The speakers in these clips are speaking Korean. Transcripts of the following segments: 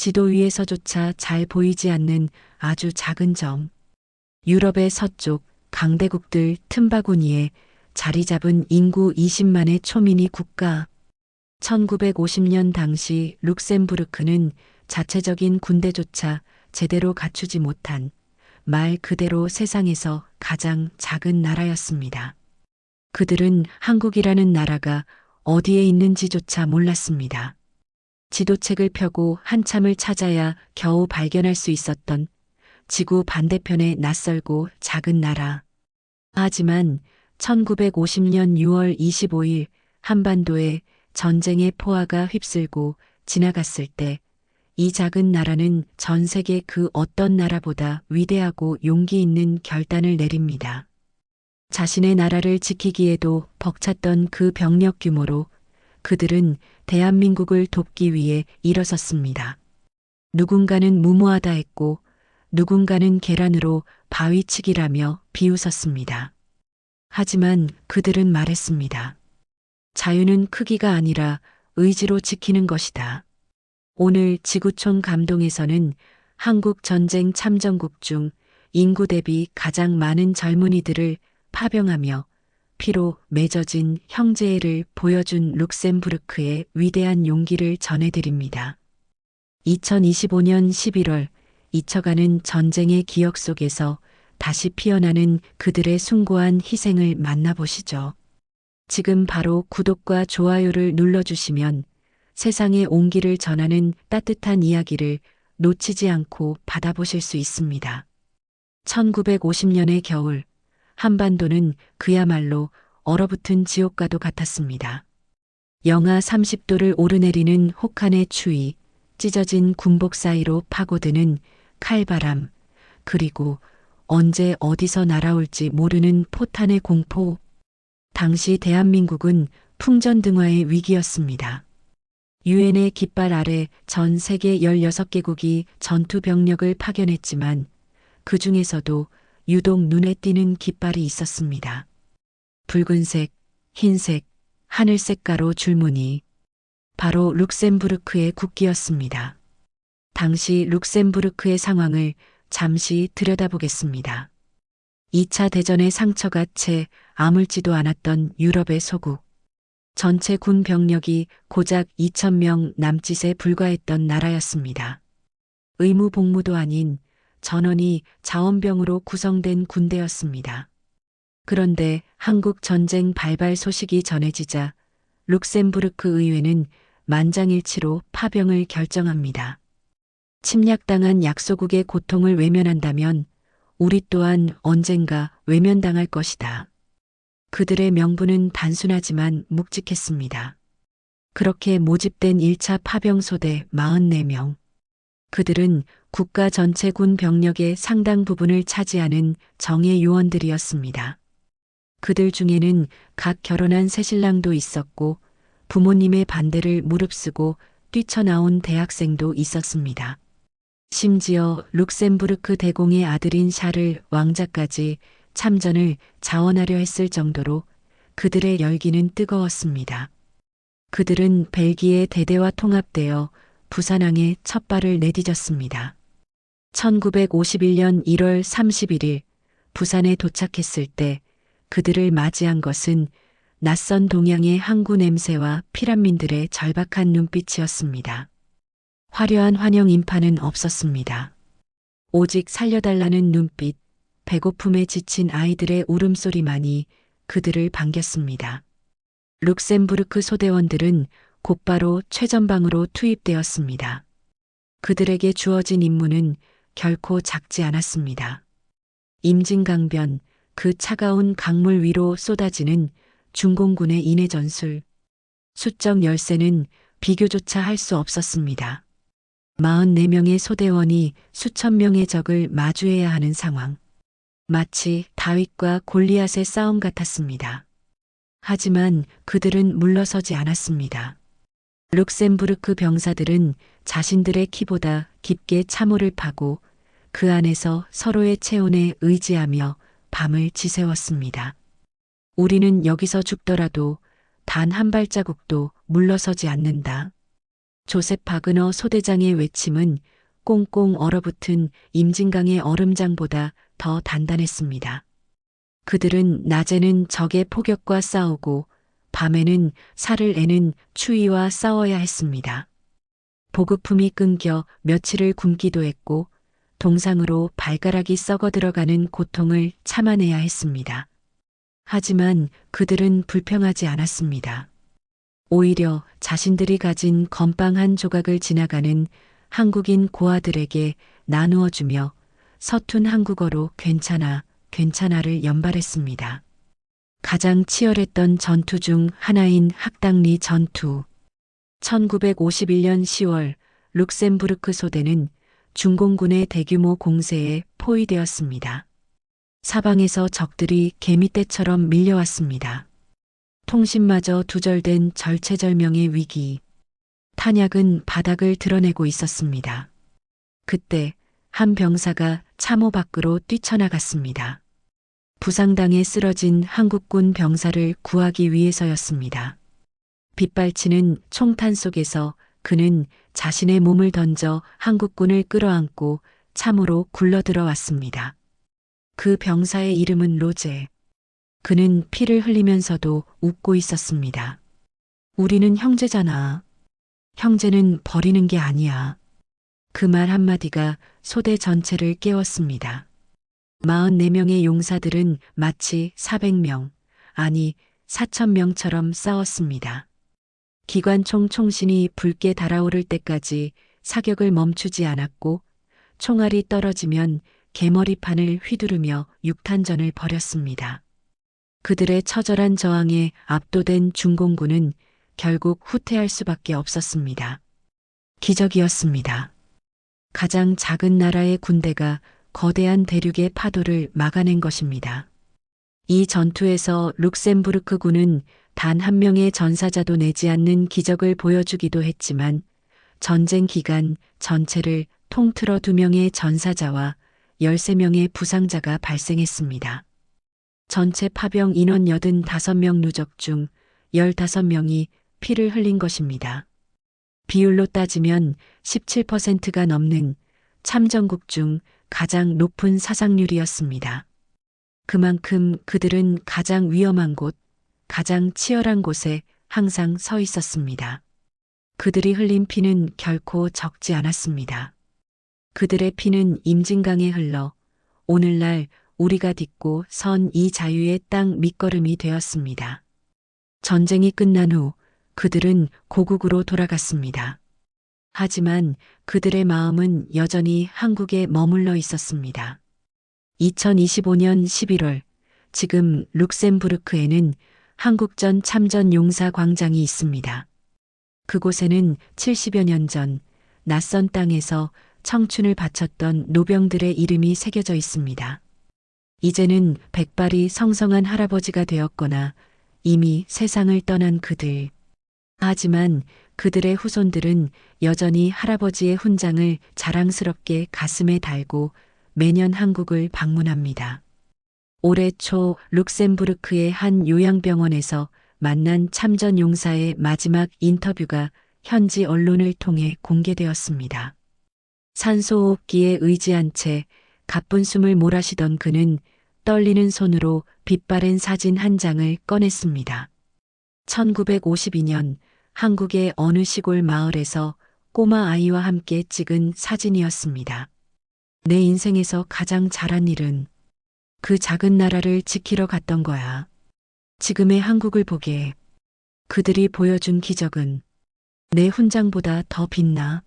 지도 위에서조차 잘 보이지 않는 아주 작은 점. 유럽의 서쪽 강대국들 틈바구니에 자리 잡은 인구 20만의 초민이 국가. 1950년 당시 룩셈부르크는 자체적인 군대조차 제대로 갖추지 못한 말 그대로 세상에서 가장 작은 나라였습니다. 그들은 한국이라는 나라가 어디에 있는지조차 몰랐습니다. 지도책을 펴고 한참을 찾아야 겨우 발견할 수 있었던 지구 반대편의 낯설고 작은 나라. 하지만 1950년 6월 25일 한반도에 전쟁의 포화가 휩쓸고 지나갔을 때 이 작은 나라는 전 세계 그 어떤 나라보다 위대하고 용기 있는 결단을 내립니다. 자신의 나라를 지키기에도 벅찼던 그 병력 규모로 그들은 대한민국을 돕기 위해 일어섰습니다. 누군가는 무모하다 했고 누군가는 계란으로 바위치기라며 비웃었습니다. 하지만 그들은 말했습니다. 자유는 크기가 아니라 의지로 지키는 것이다. 오늘 지구촌 감동에서는 한국 전쟁 참전국 중 인구 대비 가장 많은 젊은이들을 파병하며 피로 맺어진 형제애를 보여준 룩셈부르크의 위대한 용기를 전해드립니다. 2025년 11월 잊혀가는 전쟁의 기억 속에서 다시 피어나는 그들의 숭고한 희생을 만나보시죠. 지금 바로 구독과 좋아요를 눌러주시면 세상의 온기를 전하는 따뜻한 이야기를 놓치지 않고 받아보실 수 있습니다. 1950년의 겨울, 한반도는 그야말로 얼어붙은 지옥과도 같았습니다. 영하 30도를 오르내리는 혹한의 추위, 찢어진 군복 사이로 파고드는 칼바람, 그리고 언제 어디서 날아올지 모르는 포탄의 공포. 당시 대한민국은 풍전등화의 위기였습니다. 유엔의 깃발 아래 전 세계 16개국이 전투 병력을 파견했지만 그 중에서도 유독 눈에 띄는 깃발이 있었습니다. 붉은색, 흰색, 하늘색 가로 줄무늬. 바로 룩셈부르크의 국기였습니다. 당시 룩셈부르크의 상황을 잠시 들여다보겠습니다. 2차 대전의 상처가 채 아물지도 않았던 유럽의 소국. 전체 군 병력이 고작 2천명 남짓에 불과했던 나라였습니다. 의무 복무도 아닌 전원이 자원병으로 구성된 군대였습니다. 그런데 한국 전쟁 발발 소식이 전해지자 룩셈부르크 의회는 만장일치로 파병을 결정합니다. 침략당한 약소국의 고통을 외면한다면 우리 또한 언젠가 외면당할 것이다. 그들의 명분은 단순하지만 묵직했습니다. 그렇게 모집된 1차 파병소대 44명. 그들은 국가 전체 군 병력의 상당 부분을 차지하는 정예 요원들이었습니다. 그들 중에는 각 결혼한 새신랑도 있었고 부모님의 반대를 무릅쓰고 뛰쳐나온 대학생도 있었습니다. 심지어 룩셈부르크 대공의 아들인 샤를 왕자까지 참전을 자원하려 했을 정도로 그들의 열기는 뜨거웠습니다. 그들은 벨기에 대대와 통합되어 부산항에 첫 발을 내디뎠습니다. 1951년 1월 31일 부산에 도착했을 때 그들을 맞이한 것은 낯선 동양의 항구 냄새와 피란민들의 절박한 눈빛이었습니다. 화려한 환영 인파는 없었습니다. 오직 살려달라는 눈빛, 배고픔에 지친 아이들의 울음소리만이 그들을 반겼습니다. 룩셈부르크 소대원들은 곧바로 최전방으로 투입되었습니다. 그들에게 주어진 임무는 결코 작지 않았습니다. 임진강변, 그 차가운 강물 위로 쏟아지는 중공군의 인해 전술. 수적 열세는 비교조차 할 수 없었습니다. 44명의 소대원이 수천 명의 적을 마주해야 하는 상황. 마치 다윗과 골리앗의 싸움 같았습니다. 하지만 그들은 물러서지 않았습니다. 룩셈부르크 병사들은 자신들의 키보다 깊게 참호를 파고 그 안에서 서로의 체온에 의지하며 밤을 지새웠습니다. 우리는 여기서 죽더라도 단 한 발자국도 물러서지 않는다. 조셉 바그너 소대장의 외침은 꽁꽁 얼어붙은 임진강의 얼음장보다 더 단단했습니다. 그들은 낮에는 적의 폭격과 싸우고 밤에는 살을 애는 추위와 싸워야 했습니다. 보급품이 끊겨 며칠을 굶기도 했고 동상으로 발가락이 썩어 들어가는 고통을 참아내야 했습니다. 하지만 그들은 불평하지 않았습니다. 오히려 자신들이 가진 건빵 한 조각을 지나가는 한국인 고아들에게 나누어 주며 서툰 한국어로 괜찮아, 괜찮아를 연발했습니다. 가장 치열했던 전투 중 하나인 학당리 전투. 1951년 10월 룩셈부르크 소대는 중공군의 대규모 공세에 포위되었습니다. 사방에서 적들이 개미떼처럼 밀려왔습니다. 통신마저 두절된 절체절명의 위기. 탄약은 바닥을 드러내고 있었습니다. 그때 한 병사가 참호 밖으로 뛰쳐나갔습니다. 부상당해 쓰러진 한국군 병사를 구하기 위해서였습니다. 빗발치는 총탄 속에서 그는 자신의 몸을 던져 한국군을 끌어안고 참으로 굴러들어 왔습니다. 그 병사의 이름은 로제. 그는 피를 흘리면서도 웃고 있었습니다. 우리는 형제잖아. 형제는 버리는 게 아니야. 그 말 한마디가 소대 전체를 깨웠습니다. 44명의 용사들은 마치 400명, 아니 4천명처럼 싸웠습니다. 기관총 총신이 붉게 달아오를 때까지 사격을 멈추지 않았고 총알이 떨어지면 개머리판을 휘두르며 육탄전을 벌였습니다. 그들의 처절한 저항에 압도된 중공군은 결국 후퇴할 수밖에 없었습니다. 기적이었습니다. 가장 작은 나라의 군대가 거대한 대륙의 파도를 막아낸 것입니다. 이 전투에서 룩셈부르크 군은 단 한 명의 전사자도 내지 않는 기적을 보여주기도 했지만 전쟁 기간 전체를 통틀어 두 명의 전사자와 13명의 부상자가 발생했습니다. 전체 파병 인원 85명 누적 중 15명이 피를 흘린 것입니다. 비율로 따지면 17%가 넘는 참전국 중 가장 높은 사상률이었습니다. 그만큼 그들은 가장 위험한 곳, 가장 치열한 곳에 항상 서 있었습니다. 그들이 흘린 피는 결코 적지 않았습니다. 그들의 피는 임진강에 흘러 오늘날 우리가 딛고 선 이 자유의 땅 밑거름이 되었습니다. 전쟁이 끝난 후 그들은 고국으로 돌아갔습니다. 하지만 그들의 마음은 여전히 한국에 머물러 있었습니다. 2025년 11월 지금 룩셈부르크에는 한국전 참전 용사 광장이 있습니다. 그곳에는 70여 년 전 낯선 땅에서 청춘을 바쳤던 노병들의 이름이 새겨져 있습니다. 이제는 백발이 성성한 할아버지가 되었거나 이미 세상을 떠난 그들. 하지만 그들의 후손들은 여전히 할아버지의 훈장을 자랑스럽게 가슴에 달고 매년 한국을 방문합니다. 올해 초 룩셈부르크의 한 요양병원에서 만난 참전 용사의 마지막 인터뷰가 현지 언론을 통해 공개되었습니다. 산소호흡기에 의지한 채 가쁜 숨을 몰아쉬던 그는 떨리는 손으로 빛바랜 사진 한 장을 꺼냈습니다. 1952년 한국의 어느 시골 마을에서 꼬마 아이와 함께 찍은 사진이었습니다. 내 인생에서 가장 잘한 일은 그 작은 나라를 지키러 갔던 거야. 지금의 한국을 보게 그들이 보여준 기적은 내 훈장보다 더 빛나.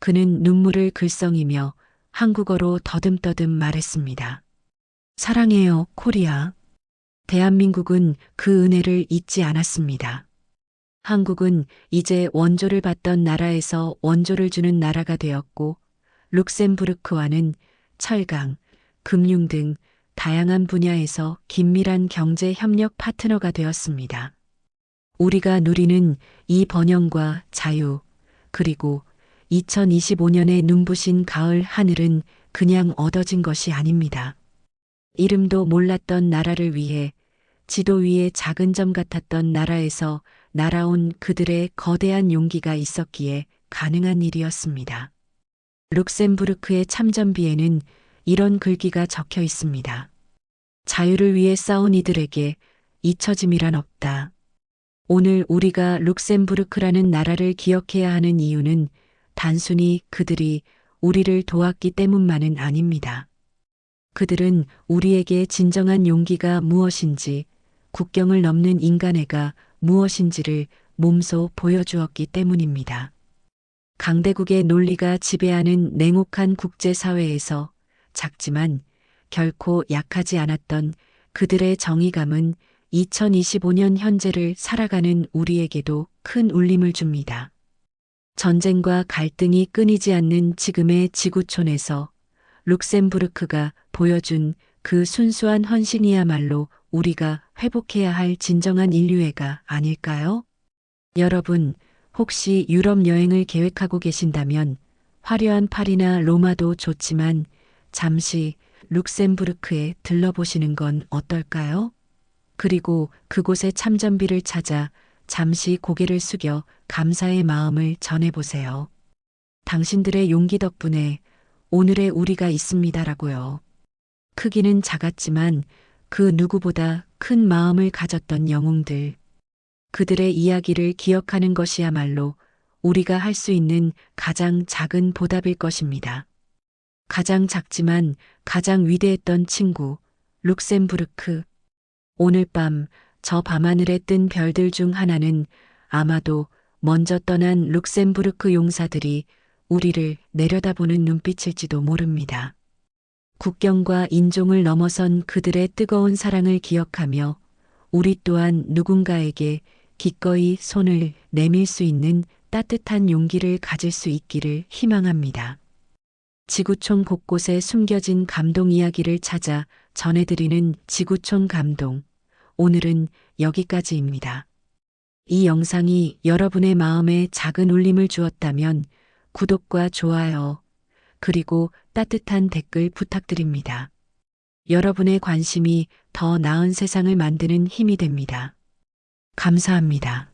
그는 눈물을 글썽이며 한국어로 더듬더듬 말했습니다. 사랑해요, 코리아. 대한민국은 그 은혜를 잊지 않았습니다. 한국은 이제 원조를 받던 나라에서 원조를 주는 나라가 되었고, 룩셈부르크와는 철강, 금융 등 다양한 분야에서 긴밀한 경제 협력 파트너가 되었습니다. 우리가 누리는 이 번영과 자유, 그리고 2025년의 눈부신 가을 하늘은 그냥 얻어진 것이 아닙니다. 이름도 몰랐던 나라를 위해 지도 위에 작은 점 같았던 나라에서 날아온 그들의 거대한 용기가 있었기에 가능한 일이었습니다. 룩셈부르크의 참전비에는 이런 글귀가 적혀 있습니다. 자유를 위해 싸운 이들에게 잊혀짐이란 없다. 오늘 우리가 룩셈부르크라는 나라를 기억해야 하는 이유는 단순히 그들이 우리를 도왔기 때문만은 아닙니다. 그들은 우리에게 진정한 용기가 무엇인지, 국경을 넘는 인간애가 무엇인지를 몸소 보여주었기 때문입니다. 강대국의 논리가 지배하는 냉혹한 국제사회에서 작지만 결코 약하지 않았던 그들의 정의감은 2025년 현재를 살아가는 우리에게도 큰 울림을 줍니다. 전쟁과 갈등이 끊이지 않는 지금의 지구촌에서 룩셈부르크가 보여준 그 순수한 헌신이야말로 우리가 회복해야 할 진정한 인류애가 아닐까요? 여러분, 혹시 유럽 여행을 계획하고 계신다면 화려한 파리나 로마도 좋지만 잠시 룩셈부르크에 들러보시는 건 어떨까요? 그리고 그곳의 참전비를 찾아 잠시 고개를 숙여 감사의 마음을 전해보세요. 당신들의 용기 덕분에 오늘의 우리가 있습니다라고요. 크기는 작았지만 그 누구보다 큰 마음을 가졌던 영웅들. 그들의 이야기를 기억하는 것이야말로 우리가 할 수 있는 가장 작은 보답일 것입니다. 가장 작지만 가장 위대했던 친구, 룩셈부르크. 오늘 밤 저 밤하늘에 뜬 별들 중 하나는 아마도 먼저 떠난 룩셈부르크 용사들이 우리를 내려다보는 눈빛일지도 모릅니다. 국경과 인종을 넘어선 그들의 뜨거운 사랑을 기억하며 우리 또한 누군가에게 기꺼이 손을 내밀 수 있는 따뜻한 용기를 가질 수 있기를 희망합니다. 지구촌 곳곳에 숨겨진 감동 이야기를 찾아 전해드리는 지구촌 감동. 오늘은 여기까지입니다. 이 영상이 여러분의 마음에 작은 울림을 주었다면 구독과 좋아요, 그리고 따뜻한 댓글 부탁드립니다. 여러분의 관심이 더 나은 세상을 만드는 힘이 됩니다. 감사합니다.